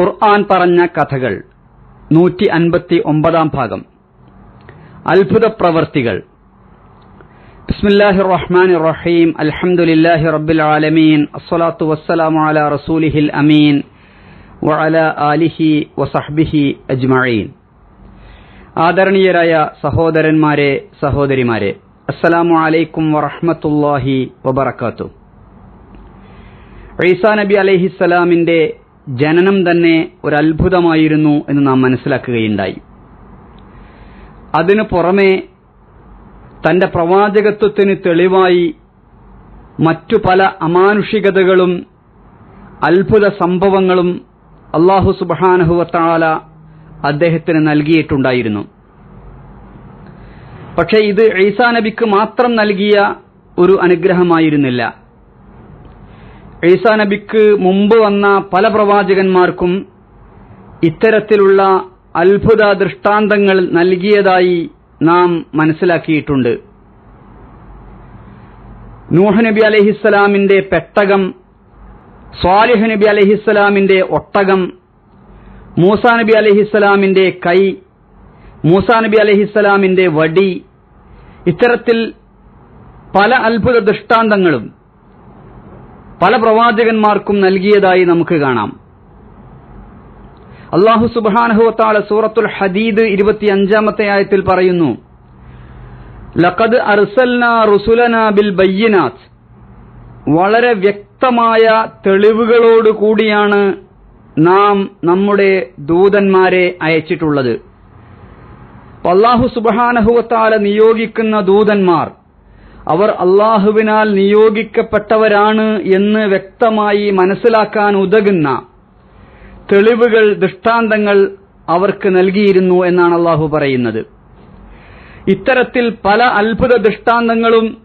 ഖുർആൻ പറഞ്ഞ കഥകൾ. നൂറ്റി അൻപത്തി ഒമ്പതാം ഭാഗം. അത്ഭുത പ്രവർത്തികൾ. ബിസ്മില്ലാഹിർ റഹ്മാൻ റഹീം. അൽഹംദുലില്ലാഹി റബ്ബിൽ ആലമീൻ. അസ്സലാത്തു വസ്സലാമു അല റസൂലിഹിൽ അമീൻ. വഅല ആലിഹി വസഹ്ബിഹി അജ്മഈൻ. ആദരണീയരായ സഹോദരന്മാരെ സഹോദരിമാരെ അസ്സലാമു അലൈക്കും വറഹ്മത്തുള്ളാഹി വബറകാതുഹു. ഈസാ നബി അലൈഹിസ്സലാമിന്റെ ജനനം തന്നെ ഒരു അത്ഭുതമായിരുന്നു എന്ന് നാം മനസ്സിലാക്കുകയുണ്ടായി. അതിനു പുറമെ തന്റെ പ്രവാചകത്വത്തിന് തെളിവായി മറ്റു പല അമാനുഷികതകളും അത്ഭുത സംഭവങ്ങളും അള്ളാഹു സുബാനഹുവത്താല അദ്ദേഹത്തിന് നൽകിയിട്ടുണ്ടായിരുന്നു. പക്ഷേ ഇത് ഈസാ നബിക്ക് മാത്രം നൽകിയ ഒരു അനുഗ്രഹമായിരുന്നില്ല. ഈസാ നബിക്ക് മുമ്പ് വന്ന പല പ്രവാചകന്മാർക്കും ഇത്തരത്തിലുള്ള അത്ഭുത ദൃഷ്ടാന്തങ്ങൾ നൽകിയതായി നാം മനസ്സിലാക്കിയിട്ടുണ്ട്. നൂഹ് നബി അലഹിസ്സലാമിന്റെ പെട്ടകം സ്വാലിഹ് നബി അലഹിസ്സലാമിന്റെ ഒട്ടകം മൂസാ നബി അലഹിസ്സലാമിന്റെ കൈ മൂസാ നബി അലഹിസ്സലാമിന്റെ വടി ഇത്തരത്തിൽ പല അത്ഭുത ദൃഷ്ടാന്തങ്ങളും പല പ്രവാചകന്മാർക്കും നൽകിയതായി നമുക്ക് കാണാം. അള്ളാഹു സുബാനഹുത്താല സൂറത്തുൽ ഹദീദ് ഇരുപത്തിയഞ്ചാമത്തെ ആയത്തിൽ പറയുന്നു ലഖദ് അർസൽന റുസുലന ബിൽ ബയ്യനാത്ത്. വളരെ വ്യക്തമായ തെളിവുകളോട് കൂടിയാണ് നാം നമ്മുടെ ദൂതന്മാരെ അയച്ചിട്ടുള്ളത്. അള്ളാഹു സുബാനഹുവത്താല നിയോഗിക്കുന്ന ദൂതന്മാർ അവർ അള്ളാഹുവിനാൽ നിയോഗിക്കപ്പെട്ടവരാണ് എന്ന് വ്യക്തമായി മനസ്സിലാക്കാൻ ഉതകുന്ന തെളിവുകൾ ദൃഷ്ടാന്തങ്ങൾ അവർക്ക് നൽകിയിരുന്നു എന്നാണ് അള്ളാഹു പറയുന്നത്. ഇത്തരത്തിൽ പല അത്ഭുത ദൃഷ്ടാന്തങ്ങളും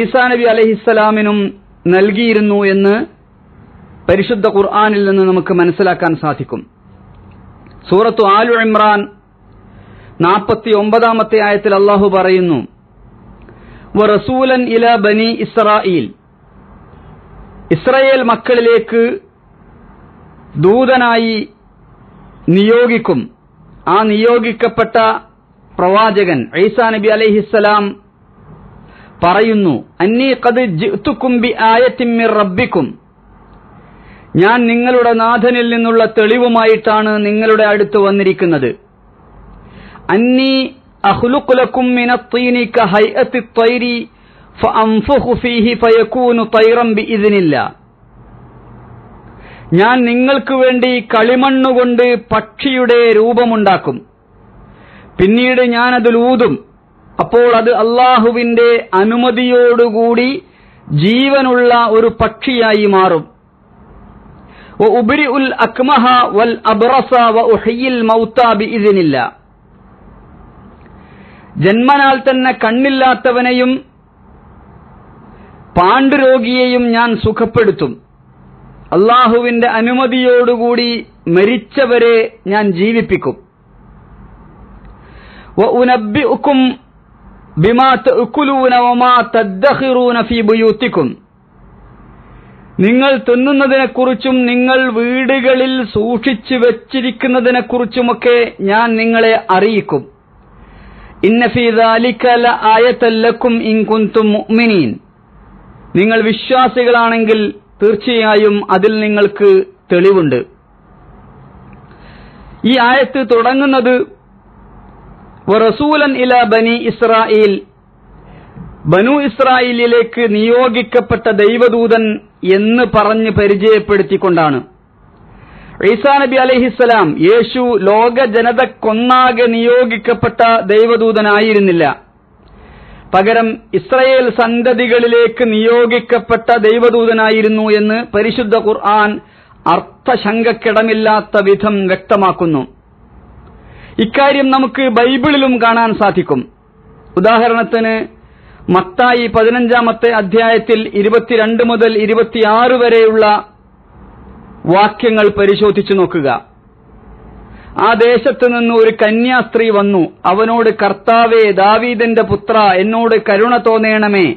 ഈസാ നബി അലഹിസ്സലാമിനും നൽകിയിരുന്നു എന്ന് പരിശുദ്ധ ഖുർആാനിൽ നിന്ന് നമുക്ക് മനസ്സിലാക്കാൻ സാധിക്കും. സൂറത്തു ആലു ഇമ്രാൻ നാൽപ്പത്തി ഒമ്പതാമത്തെ ആയത്തിൽ അള്ളാഹു പറയുന്നു റസൂലൻ ഇല ബനി ഇസ്രായേൽ ഇസ്രയേൽ മക്കളിലേക്ക് ദൂതനായി നിയോഗിക്കും. ആ നിയോഗിക്കപ്പെട്ട പ്രവാചകൻ ഐസാ നബി അലൈഹിസ്സലാം പറയുന്നു അന്നീ കത് ജിത്തുക്കുംബി ആയത്തിമ്മിർ റബ്ബിക്കും. ഞാൻ നിങ്ങളുടെ നാഥനിൽ നിന്നുള്ള തെളിവുമായിട്ടാണ് നിങ്ങളുടെ അടുത്ത് വന്നിരിക്കുന്നത്. അന്നീ أخلق لكم من الطين كهيئة الطير فأنفخ فيه فيكون طيرا بإذن الله ഞാൻ നിങ്ങൾക്ക് വേണ്ടി കളിമണ്ണുകൊണ്ട് പക്ഷിയുടെ രൂപമുണ്ടാക്കും പിന്നീട് ഞാൻ അതിൽ ഊതും അപ്പോൾ അത് അള്ളാഹുവിന്റെ അനുമതിയോടുകൂടി ജീവനുള്ള ഒരു പക്ഷിയായി മാറും ഉപരി ഉൽ അക്മഹ വൽ അബ്റസ വ ഉഹയിൽ മൗത്ത ബി ഇതിനില്ല ജന്മനാൽ തന്നെ കണ്ണില്ലാത്തവനെയും പാണ്ഡുരോഗിയെയും ഞാൻ സുഖപ്പെടുത്തും. അള്ളാഹുവിന്റെ അനുമതിയോടുകൂടി മരിച്ചവരെ ഞാൻ ജീവിപ്പിക്കും. ഉനബിക്കും നിങ്ങൾ തിന്നുന്നതിനെക്കുറിച്ചും നിങ്ങൾ വീടുകളിൽ സൂക്ഷിച്ചു വച്ചിരിക്കുന്നതിനെക്കുറിച്ചുമൊക്കെ ഞാൻ നിങ്ങളെ അറിയിക്കും. ഇൻകുന്തും മുഅ്മിനീൻ. നിങ്ങൾ വിശ്വാസികളാണെങ്കിൽ തീർച്ചയായും അതിൽ നിങ്ങൾക്ക് തെളിവുണ്ട്. ഈ ആയത്ത് തുടങ്ങുന്നത് റസൂലൻ ഇല ബനി ഇസ്രായേൽ ബനു ഇസ്രായേലിലേക്ക് നിയോഗിക്കപ്പെട്ട ദൈവദൂതൻ എന്ന് പറഞ്ഞ് പരിചയപ്പെടുത്തിക്കൊണ്ടാണ്. ഈസാ നബി അലഹിസ്സലാം യേശു ലോക ജനതക്കൊന്നാകെ നിയോഗിക്കപ്പെട്ട ദൈവദൂതനായിരുന്നില്ല. പകരം ഇസ്രയേൽ സന്തതികളിലേക്ക് നിയോഗിക്കപ്പെട്ട ദൈവദൂതനായിരുന്നു എന്ന് പരിശുദ്ധ ഖുർആൻ അർത്ഥശങ്കക്കിടമില്ലാത്ത വിധം വ്യക്തമാക്കുന്നു. ഇക്കാര്യം നമുക്ക് ബൈബിളിലും കാണാൻ സാധിക്കും. ഉദാഹരണത്തിന് മത്തായി പതിനഞ്ചാമത്തെ അധ്യായത്തിൽ ഇരുപത്തിരണ്ട് മുതൽ ഇരുപത്തിയാറ് വരെയുള്ള വാക്യങ്ങൾ പരിശോധിച്ചു നോക്കുക. ആ ദേശത്തു നിന്ന് ഒരു കന്യാസ്ത്രീ വന്നു. അവനോട് കർത്താവേ ദാവീദിന്റെ പുത്ര എന്നോട് കരുണ തോന്നേണമേ.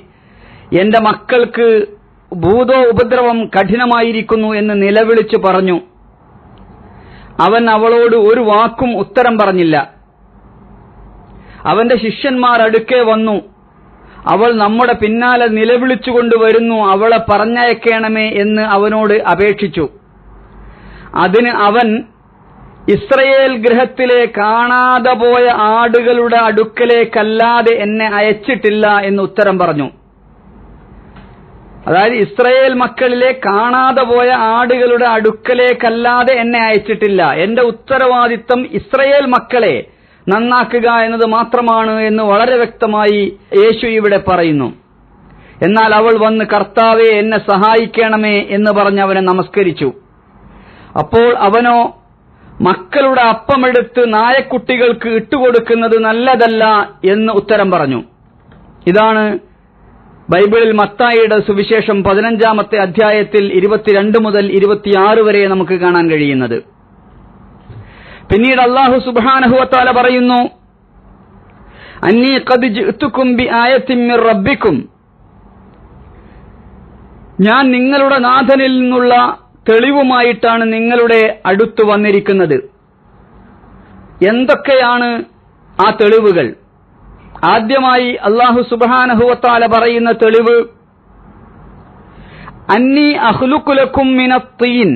എന്റെ മക്കൾക്ക് ഭൂതോ ഉപദ്രവം കഠിനമായിരിക്കുന്നു എന്ന് നിലവിളിച്ചു പറഞ്ഞു. അവൻ അവളോട് ഒരു വാക്കും ഉത്തരം പറഞ്ഞില്ല. അവന്റെ ശിഷ്യന്മാർ അടുക്കെ വന്നു. അവൾ നമ്മുടെ പിന്നാലെ നിലവിളിച്ചുകൊണ്ട് വരുന്നു. അവളെ പറഞ്ഞയക്കണമേ എന്ന് അവനോട് അപേക്ഷിച്ചു. അതിന് അവൻ ഇസ്രയേൽ ഗൃഹത്തിലെ കാണാതെ പോയ ആടുകളുടെ അടുക്കലേക്കല്ലാതെ എന്നെ അയച്ചിട്ടില്ല എന്ന് ഉത്തരം പറഞ്ഞു. അതായത് ഇസ്രയേൽ മക്കളിലെ കാണാതെ പോയ ആടുകളുടെ അടുക്കലേക്കല്ലാതെ എന്നെ അയച്ചിട്ടില്ല. എന്റെ ഉത്തരവാദിത്തം ഇസ്രയേൽ മക്കളെ നന്നാക്കുക എന്നത് മാത്രമാണ് എന്ന് വളരെ വ്യക്തമായി യേശു ഇവിടെ പറയുന്നു. എന്നാൽ അവൾ വന്ന് കർത്താവെ എന്നെ സഹായിക്കണമേ എന്ന് പറഞ്ഞ് അവനെ നമസ്കരിച്ചു. അപ്പോൾ അവനോ മക്കളുടെ അപ്പമെടുത്ത് നായക്കുട്ടികൾക്ക് ഇട്ടുകൊടുക്കുന്നത് നല്ലതല്ല എന്ന് ഉത്തരം പറഞ്ഞു. ഇതാണ് ബൈബിളിൽ മത്തായിയുടെ സുവിശേഷം പതിനഞ്ചാമത്തെ അധ്യായത്തിൽ ഇരുപത്തിരണ്ട് മുതൽ ഇരുപത്തിയാറ് വരെ നമുക്ക് കാണാൻ കഴിയുന്നത്. പിന്നീട് അള്ളാഹു സുബാനഹുവത്താല പറയുന്നു ബി റബ്ബിക്കും. ഞാൻ നിങ്ങളുടെ നാഥനിൽ നിന്നുള്ള തെളിവുമായിട്ടാണ് നിങ്ങളുടെ അടുത്ത് വന്നിരിക്കുന്നത് എന്തൊക്കെയാണ് ആ തെളിവുകൾ ആദ്യമായി അള്ളാഹു സുബാനഹുവത്താല പറയുന്ന തെളിവ് അന്നി അഹ്ലുക്കുലക്കും മിനത്തീൻ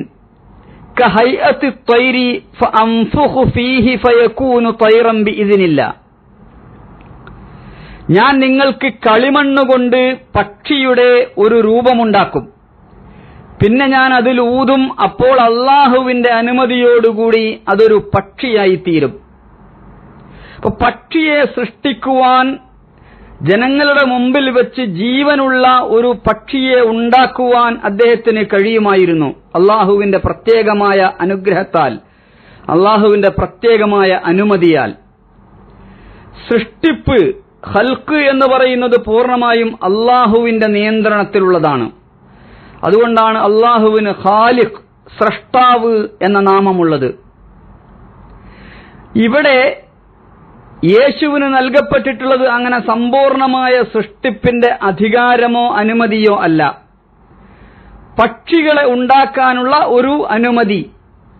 كهيئة الطير فأنفخ فيه فيكون طيرا بإذن الله ഞാൻ നിങ്ങൾക്ക് കളിമണ്ണുകൊണ്ട് പക്ഷിയുടെ ഒരു രൂപമുണ്ടാക്കും പിന്നെ ഞാൻ അതിൽ ഊതും അപ്പോൾ അള്ളാഹുവിന്റെ അനുമതിയോടുകൂടി അതൊരു പക്ഷിയായി തീരും അപ്പൊ പക്ഷിയെ സൃഷ്ടിക്കുവാൻ ജനങ്ങളുടെ മുമ്പിൽ വെച്ച് ജീവനുള്ള ഒരു പക്ഷിയെ ഉണ്ടാക്കുവാൻ അദ്ദേഹത്തിന് കഴിയുമായിരുന്നു. അള്ളാഹുവിന്റെ പ്രത്യേകമായ അനുഗ്രഹത്താൽ അള്ളാഹുവിന്റെ പ്രത്യേകമായ അനുമതിയാൽ. സൃഷ്ടിപ്പ് ഹൽക്ക് എന്ന് പറയുന്നത് പൂർണമായും അള്ളാഹുവിന്റെ നിയന്ത്രണത്തിലുള്ളതാണ്. അതുകൊണ്ടാണ് അള്ളാഹുവിന് ഖാലിഖ് സ്രഷ്ടാവ് എന്ന നാമമുള്ളത്. ഇവിടെ യേശുവിന് നൽകപ്പെട്ടിട്ടുള്ളത് അങ്ങനെ സമ്പൂർണമായ സൃഷ്ടിപ്പിന്റെ അധികാരമോ അനുമതിയോ അല്ല. പക്ഷികളെ ഉണ്ടാക്കാനുള്ള ഒരു അനുമതി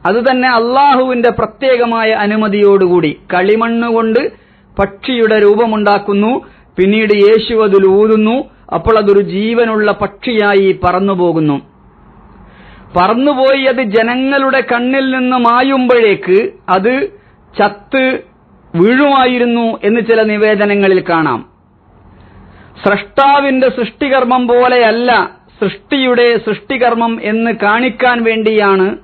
അതുതന്നെ അള്ളാഹുവിന്റെ പ്രത്യേകമായ അനുമതിയോടുകൂടി. കളിമണ്ണുകൊണ്ട് പക്ഷിയുടെ രൂപമുണ്ടാക്കുന്നു പിന്നീട് യേശു അതിൽ ഊതുന്നു അപ്പോൾ അതൊരു ജീവനുള്ള പക്ഷിയായി പറന്നുപോകുന്നു. പറന്നുപോയി അത് ജനങ്ങളുടെ കണ്ണിൽ നിന്ന് മായുമ്പോഴേക്ക് അത് ചത്ത് വീഴുമായിരുന്നു എന്ന് ചില നിവേദനങ്ങളിൽ കാണാം. സ്രഷ്ടാവിന്റെ സൃഷ്ടികർമ്മം പോലെയല്ല സൃഷ്ടിയുടെ സൃഷ്ടികർമ്മം എന്ന് കാണിക്കാൻ വേണ്ടിയാണ്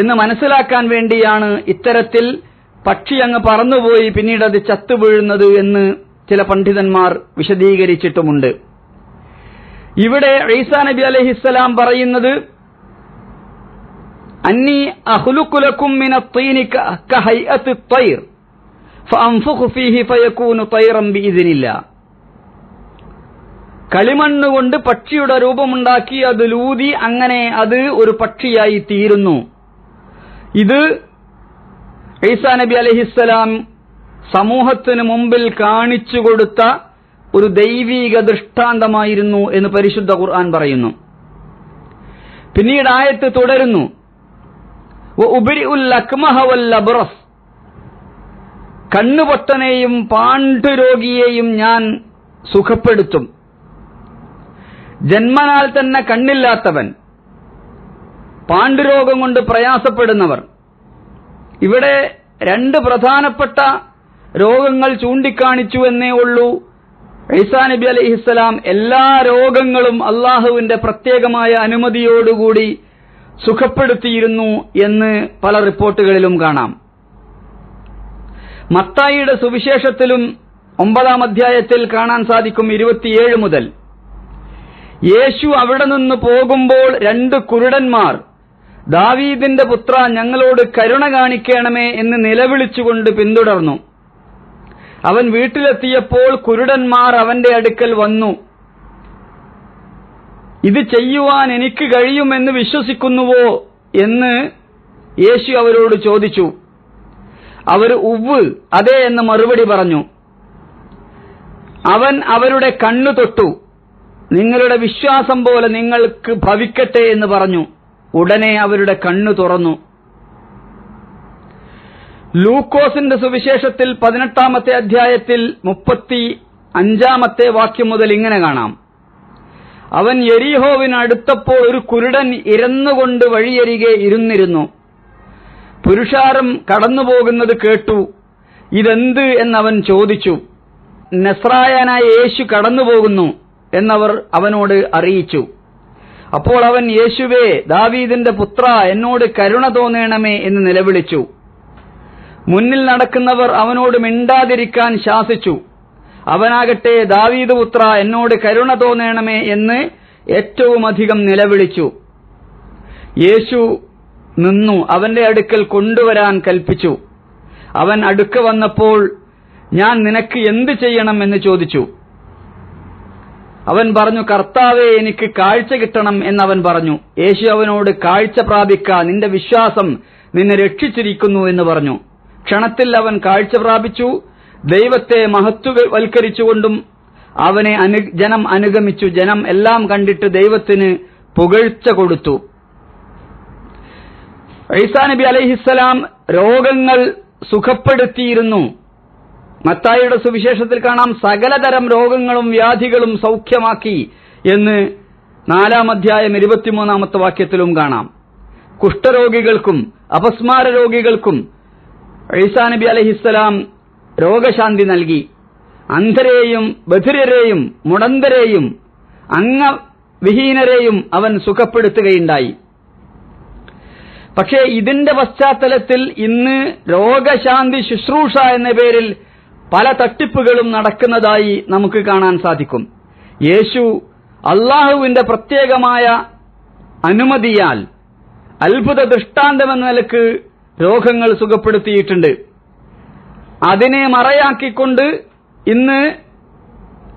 എന്ന് മനസ്സിലാക്കാൻ വേണ്ടിയാണ് ഇത്തരത്തിൽ പക്ഷി അങ്ങ് പറന്നുപോയി പിന്നീട് അത് ചത്തു വീഴുന്നത് എന്ന് ചില പണ്ഡിതന്മാർ വിശദീകരിച്ചിട്ടുമുണ്ട്. ഇവിടെ ഈസാ നബി അലഹിസ്സലാം പറയുന്നത് അന്നി മിന ഫീഹി ഫയകൂനു കളിമണ്ണ് കൊണ്ട് പക്ഷിയുടെ രൂപമുണ്ടാക്കി അത് ലൂതി അങ്ങനെ അത് ഒരു പക്ഷിയായി തീരുന്നു. ഇത് ഈസാ നബി അലഹിസ്സലാം സമൂഹത്തിന് മുമ്പിൽ കാണിച്ചു കൊടുത്ത ഒരു ദൈവീക ദൃഷ്ടാന്തമായിരുന്നു എന്ന് പരിശുദ്ധ ഖുർആൻ പറയുന്നു. പിന്നീട് ആയത്ത് തുടരുന്നു. കണ്ണുപൊട്ടനെയും പാണ്ഡുരോഗിയെയും ഞാൻ സുഖപ്പെടുത്തും. ജന്മനാൽ തന്നെ കണ്ണില്ലാത്തവൻ. പാണ്ഡുരോഗം കൊണ്ട് പ്രയാസപ്പെടുന്നവർ. ഇവിടെ രണ്ട് പ്രധാനപ്പെട്ട രോഗങ്ങൾ ചൂണ്ടിക്കാണിച്ചു എന്നേ ഉള്ളൂ. ഈസാ നബി അലൈഹിസ്സലാം എല്ലാ രോഗങ്ങളും അള്ളാഹുവിന്റെ പ്രത്യേകമായ അനുമതിയോടുകൂടി സുഖപ്പെടുത്തിയിരുന്നു എന്ന് പല റിപ്പോർട്ടുകളിലും കാണാം. മത്തായിയുടെ സുവിശേഷത്തിലും ഒമ്പതാം അധ്യായത്തിൽ കാണാൻ സാധിക്കും ഇരുപത്തിയേഴ് മുതൽ. യേശു അവിടെ നിന്ന് പോകുമ്പോൾ രണ്ട് കുരുടന്മാർ ദാവീദിന്റെ പുത്ര ഞങ്ങളോട് കരുണ കാണിക്കണമേ എന്ന് നിലവിളിച്ചുകൊണ്ട് പിന്തുടർന്നു. അവൻ വീട്ടിലെത്തിയപ്പോൾ കുരുടന്മാർ അവന്റെ അടുക്കൽ വന്നു. ഇത് ചെയ്യുവാൻ എനിക്ക് കഴിയുമെന്ന് വിശ്വസിക്കുന്നുവോ എന്ന് യേശു അവരോട് ചോദിച്ചു. അവർ ഉവ് അതെ എന്ന് മറുപടി പറഞ്ഞു. അവൻ അവരുടെ കണ്ണു തൊട്ടു. നിങ്ങളുടെ വിശ്വാസം പോലെ നിങ്ങൾക്ക് ഭവിക്കട്ടെ എന്ന് പറഞ്ഞു. ഉടനെ അവരുടെ കണ്ണു തുറന്നു. ലൂക്കോസിന്റെ സുവിശേഷത്തിൽ പതിനെട്ടാമത്തെ അധ്യായത്തിൽ മുപ്പത്തി അഞ്ചാമത്തെ വാക്യം മുതൽ ഇങ്ങനെ കാണാം. അവൻ എരിഹോവിനടുത്തപ്പോൾ ഒരു കുരുടൻ ഇരന്നുകൊണ്ട് വഴിയരികെ ഇരുന്നിരുന്നു. പുരുഷാരം കടന്നുപോകുന്നത് കേട്ടു. ഇതെന്ത് എന്നവൻ ചോദിച്ചു. നെസ്രായനായ യേശു കടന്നുപോകുന്നു എന്നവർ അവനോട് അറിയിച്ചു. അപ്പോൾ അവൻ യേശുവേ ദാവീദിന്റെ പുത്ര എന്നോട് കരുണ തോന്നേണമേ എന്ന് നിലവിളിച്ചു. മുന്നിൽ നടക്കുന്നവർ അവനോട് മിണ്ടാതിരിക്കാൻ ശാസിച്ചു. അവനാകട്ടെ ദാവീദ് പുത്ര എന്നോട് കരുണ തോന്നേണമേ എന്ന് ഏറ്റവുമധികം നിലവിളിച്ചു. യേശു നിന്നു അവന്റെ അടുക്കൽ കൊണ്ടുവരാൻ കൽപ്പിച്ചു. അവൻ അടുക്ക വന്നപ്പോൾ ഞാൻ നിനക്ക് എന്ത് ചെയ്യണം എന്ന് ചോദിച്ചു. അവൻ പറഞ്ഞു കർത്താവെ എനിക്ക് കാഴ്ച കിട്ടണം എന്നവൻ പറഞ്ഞു. യേശു അവനോട് കാഴ്ച പ്രാപിക്ക നിന്റെ വിശ്വാസം നിന്നെ രക്ഷിച്ചിരിക്കുന്നു എന്ന് പറഞ്ഞു. ക്ഷണത്തിൽ അവൻ കാഴ്ച പ്രാപിച്ചു ദൈവത്തെ മഹത്വവൽക്കരിച്ചുകൊണ്ടും അവനെ അനു ജനം അനുഗമിച്ചു. ജനം എല്ലാം കണ്ടിട്ട് ദൈവത്തിന് പുകഴ്ച കൊടുത്തു. ഐസാ നബി അലൈഹിസ്സലാം രോഗങ്ങൾ സുഖപ്പെടുത്തിയിരുന്നു. മത്തായിയുടെ സുവിശേഷത്തിൽ കാണാം സകലതരം രോഗങ്ങളും വ്യാധികളും സൗഖ്യമാക്കി എന്ന് നാലാം അധ്യായം ഇരുപത്തിമൂന്നാമത്തെ വാക്യത്തിലും കാണാം. കുഷ്ഠരോഗികൾക്കും അപസ്മാര രോഗികൾക്കും ഈസാ നബി അലഹിസ്സലാം രോഗശാന്തി നൽകി. അന്ധരെയും ബധിരരെയും മുടന്തരെയും അംഗവിഹീനരെയും അവൻ സുഖപ്പെടുത്തുകയുണ്ടായി. പക്ഷേ ഇതിന്റെ പശ്ചാത്തലത്തിൽ ഇന്ന് രോഗശാന്തി ശുശ്രൂഷ എന്ന പേരിൽ പല തട്ടിപ്പുകളും നടക്കുന്നതായി നമുക്ക് കാണാൻ സാധിക്കും. യേശു അള്ളാഹുവിന്റെ പ്രത്യേകമായ അനുമതിയാൽ അത്ഭുത ദൃഷ്ടാന്തമെന്ന നിലയ്ക്ക് രോഗങ്ങൾ സുഖപ്പെടുത്തിയിട്ടുണ്ട്. അതിനെ മറയാക്കിക്കൊണ്ട് ഇന്ന്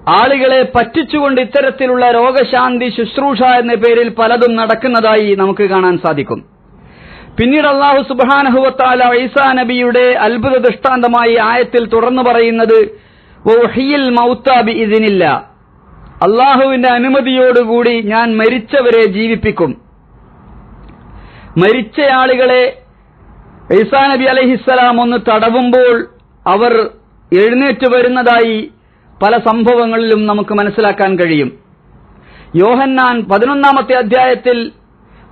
ആളുകളെ പറ്റിച്ചുകൊണ്ട് ഇത്തരത്തിലുള്ള രോഗശാന്തി ശുശ്രൂഷ എന്ന പേരിൽ പലതും നടക്കുന്നതായി നമുക്ക് കാണാൻ സാധിക്കും. പിന്നീട് അള്ളാഹു സുബാനഹുവത്താല ഐസാ നബിയുടെ അത്ഭുത ദൃഷ്ടാന്തമായി ആയത്തിൽ തുറന്നു പറയുന്നത് ഇതിനില്ല അള്ളാഹുവിന്റെ അനുമതിയോടുകൂടി ഞാൻ മരിച്ചവരെ ജീവിപ്പിക്കും. മരിച്ച ആളുകളെ ഈസാ നബി അലഹിസ്സലാം ഒന്ന് തടവുമ്പോൾ അവർ എഴുന്നേറ്റ് വരുന്നതായി പല സംഭവങ്ങളിലും നമുക്ക് മനസ്സിലാക്കാൻ കഴിയും. യോഹന്നാൻ പതിനൊന്നാമത്തെ അധ്യായത്തിൽ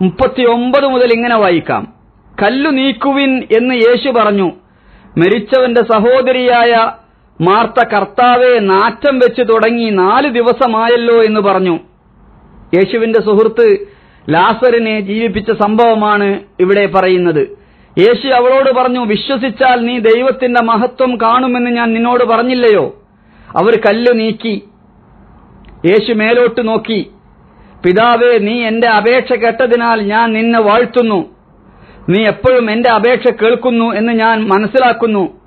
മുപ്പത്തിയൊമ്പത് മുതൽ ഇങ്ങനെ വായിക്കാം. കല്ലു നീക്കുവിൻ എന്ന് യേശു പറഞ്ഞു മരിച്ചവന്റെ സഹോദരിയായ മാർത്ത കർത്താവെ നാറ്റം വെച്ച് തുടങ്ങി നാല് ദിവസമായല്ലോ എന്ന് പറഞ്ഞു. യേശുവിന്റെ സുഹൃത്ത് ലാസറിനെ ജീവിപ്പിച്ച സംഭവമാണ് ഇവിടെ പറയുന്നത്. യേശു അവളോട് പറഞ്ഞു വിശ്വസിച്ചാൽ നീ ദൈവത്തിന്റെ മഹത്വം കാണുമെന്ന് ഞാൻ നിന്നോട് പറഞ്ഞില്ലയോ? അവർ കല്ലു നീക്കി. യേശു മേലോട്ട് നോക്കി. പിതാവേ നീ എന്റെ അപേക്ഷ കേട്ടതിനാൽ ഞാൻ നിന്നെ വാഴ്ത്തുന്നു. നീ എപ്പോഴും എന്റെ അപേക്ഷ കേൾക്കുന്നു എന്ന് ഞാൻ മനസ്സിലാക്കുന്നു.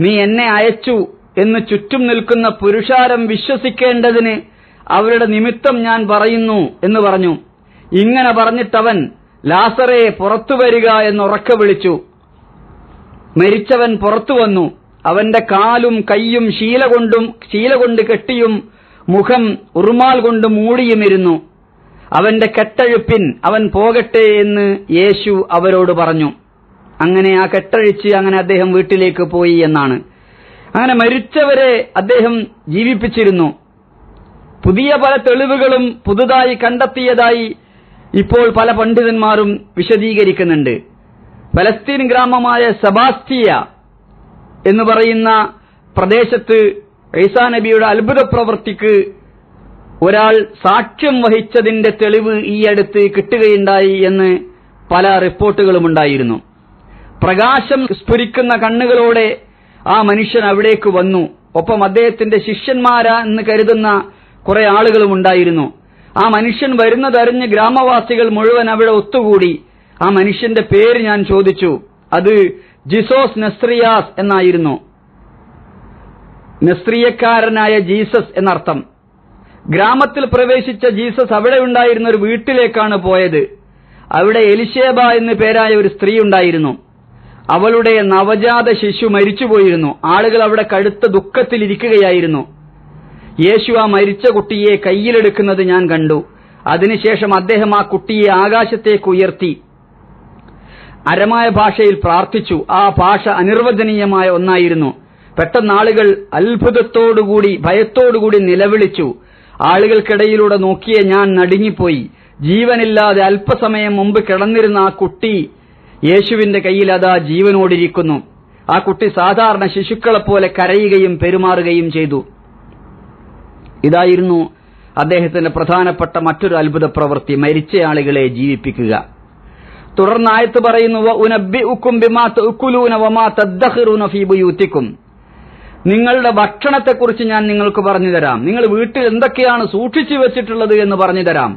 നീ എന്നെ അയച്ചു എന്ന് ചുറ്റും നിൽക്കുന്ന പുരുഷാരം വിശ്വസിക്കേണ്ടതിന് അവരുടെ നിമിത്തം ഞാൻ പറയുന്നു എന്ന് പറഞ്ഞു. ഇങ്ങനെ പറഞ്ഞിട്ടവൻ ലാസറെ പുറത്തു വരിക എന്ന് ഉറക്കെ വിളിച്ചു. മരിച്ചവൻ പുറത്തു വന്നു. അവന്റെ കാലും കൈയും ശീല കൊണ്ടും ശീല കൊണ്ട് കെട്ടിയും മുഖം ഉറുമാൽ കൊണ്ട് മൂടിയുമിരുന്നു. അവന്റെ കെട്ടഴുപ്പിൻ അവൻ പോകട്ടെ എന്ന് യേശു അവരോട് പറഞ്ഞു. അങ്ങനെ ആ കെട്ടഴിച്ച് അങ്ങനെ അദ്ദേഹം വീട്ടിലേക്ക് പോയി എന്നാണ്. അങ്ങനെ മരിച്ചവരെ അദ്ദേഹം ജീവിപ്പിച്ചിരുന്നു. പുതിയ പല തെളിവുകളും പുതുതായി കണ്ടെത്തിയതായി ഇപ്പോൾ പല പണ്ഡിതന്മാരും വിശദീകരിക്കുന്നുണ്ട്. പലസ്തീൻ ഗ്രാമമായ സബാസ്തിയ എന്ന് പറയുന്ന പ്രദേശത്ത് ഈസാ നബിയുടെ അത്ഭുത പ്രവൃത്തിക്ക് ഒരാൾ സാക്ഷ്യം വഹിച്ചതിന്റെ തെളിവ് ഈ അടുത്ത് കിട്ടുകയുണ്ടായി എന്ന് പല റിപ്പോർട്ടുകളുമുണ്ടായിരുന്നു പ്രകാശം സ്ഫുരിക്കുന്ന കണ്ണുകളോടെ ആ മനുഷ്യൻ അവിടേക്ക് വന്നു. ഒപ്പം അദ്ദേഹത്തിന്റെ ശിഷ്യന്മാരാ എന്ന് കരുതുന്ന കുറെ ആളുകളും ഉണ്ടായിരുന്നു. ആ മനുഷ്യൻ വരുന്നതറിഞ്ഞ് ഗ്രാമവാസികൾ മുഴുവൻ അവിടെ ഒത്തുകൂടി. ആ മനുഷ്യന്റെ പേര് ഞാൻ ചോദിച്ചു. അത് ജിസോസ് നെസ്രിയാസ് എന്നായിരുന്നു. നസ്രിയക്കാരനായ ജീസസ് എന്നർത്ഥം. ഗ്രാമത്തിൽ പ്രവേശിച്ച ജീസസ് അവിടെ ഉണ്ടായിരുന്ന ഒരു വീട്ടിലേക്കാണ് പോയത്. അവിടെ എലിശേബ എന്ന് പേരായ ഒരു സ്ത്രീ ഉണ്ടായിരുന്നു. അവളുടെ നവജാത ശിശു മരിച്ചുപോയിരുന്നു. ആളുകൾ അവിടെ കടുത്ത ദുഃഖത്തിലിരിക്കുകയായിരുന്നു. യേശു ആ മരിച്ച കുട്ടിയെ കയ്യിലെടുക്കുന്നത് ഞാൻ കണ്ടു. അതിനുശേഷം അദ്ദേഹം ആ കുട്ടിയെ ആകാശത്തേക്ക് ഉയർത്തി. അരമായ ഭാഷയിൽ പ്രാർത്ഥിച്ചു. ആ ഭാഷ അനിർവചനീയമായ ഒന്നായിരുന്നു. പെട്ടെന്ന് ആളുകൾ അത്ഭുതത്തോടുകൂടി ഭയത്തോടുകൂടി നിലവിളിച്ചു. ആളുകൾക്കിടയിലൂടെ നോക്കിയ ഞാൻ നടുങ്ങിപ്പോയി. ജീവനില്ലാതെ അല്പസമയം മുമ്പ് കിടന്നിരുന്ന ആ കുട്ടി യേശുവിന്റെ കയ്യിൽ അതാ ജീവനോടിരിക്കുന്നു. ആ കുട്ടി സാധാരണ ശിശുക്കളെപ്പോലെ കരയുകയും പെരുമാറുകയും ചെയ്തു. ഇതായിരുന്നു അദ്ദേഹത്തിന്റെ പ്രധാനപ്പെട്ട മറ്റൊരു അത്ഭുത പ്രവൃത്തി മരിച്ച ആളുകളെ ജീവിപ്പിക്കുക. തുടർന്ന് ആയത്ത് പറയുന്നു "വഉനബ്ബിഉക്കും ബിമാ തഅക്കുലൂന വമാ തദ്ദഖിറൂന ഫീ ബുയൂത്തിക്കും. നിങ്ങളുടെ ഭക്ഷണത്തെക്കുറിച്ച് ഞാൻ നിങ്ങൾക്ക് പറഞ്ഞു തരാം നിങ്ങൾ വീട്ടിൽ എന്തൊക്കെയാണ് സൂക്ഷിച്ചു വെച്ചിട്ടുള്ളത് എന്ന് പറഞ്ഞു തരാം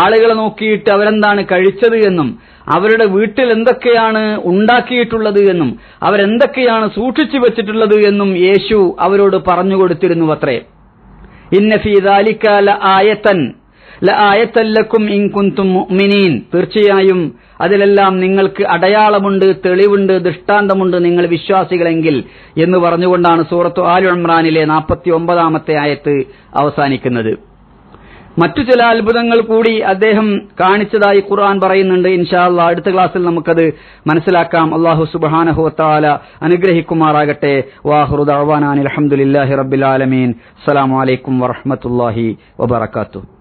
ആളുകളെ നോക്കിയിട്ട് അവരെന്താണ് കഴിച്ചത് എന്നും അവരുടെ വീട്ടിൽ എന്തൊക്കെയാണ് ഉണ്ടാക്കിയിട്ടുള്ളത് എന്നും അവരെന്തൊക്കെയാണ് സൂക്ഷിച്ചു വെച്ചിട്ടുള്ളത് എന്നും യേശു അവരോട് പറഞ്ഞു കൊടുത്തിരുന്നു അത്രേ തീർച്ചയായും അതിലെല്ലാം നിങ്ങൾക്ക് അടയാളമുണ്ട് തെളിവുണ്ട് ദൃഷ്ടാന്തമുണ്ട് നിങ്ങൾ വിശ്വാസികളെങ്കിൽ എന്ന് പറഞ്ഞുകൊണ്ടാണ് സൂറത്തു ആലു ഇമ്രാനിലെ നാൽപ്പത്തി ഒമ്പതാമത്തെ ആയത്ത് അവസാനിക്കുന്നത്. മറ്റു ചില അത്ഭുതങ്ങൾ കൂടി അദ്ദേഹം കാണിച്ചതായി ഖുർആൻ പറയുന്നുണ്ട്. ഇൻഷാല്ല അടുത്ത ക്ലാസ്സിൽ നമുക്കത് മനസ്സിലാക്കാം. അള്ളാഹു സുബാനഹുത്താല അനുഗ്രഹിക്കുമാറാകട്ടെ. വാഹുറുദ് അഹ്വാനാൻ അലഹമുല്ലാഹി റബ്ബിൽ ആലമീൻ. അസ്സലാമു അലൈക്കും വറഹ്മത്തുള്ളാഹി വബറകാതുഹു.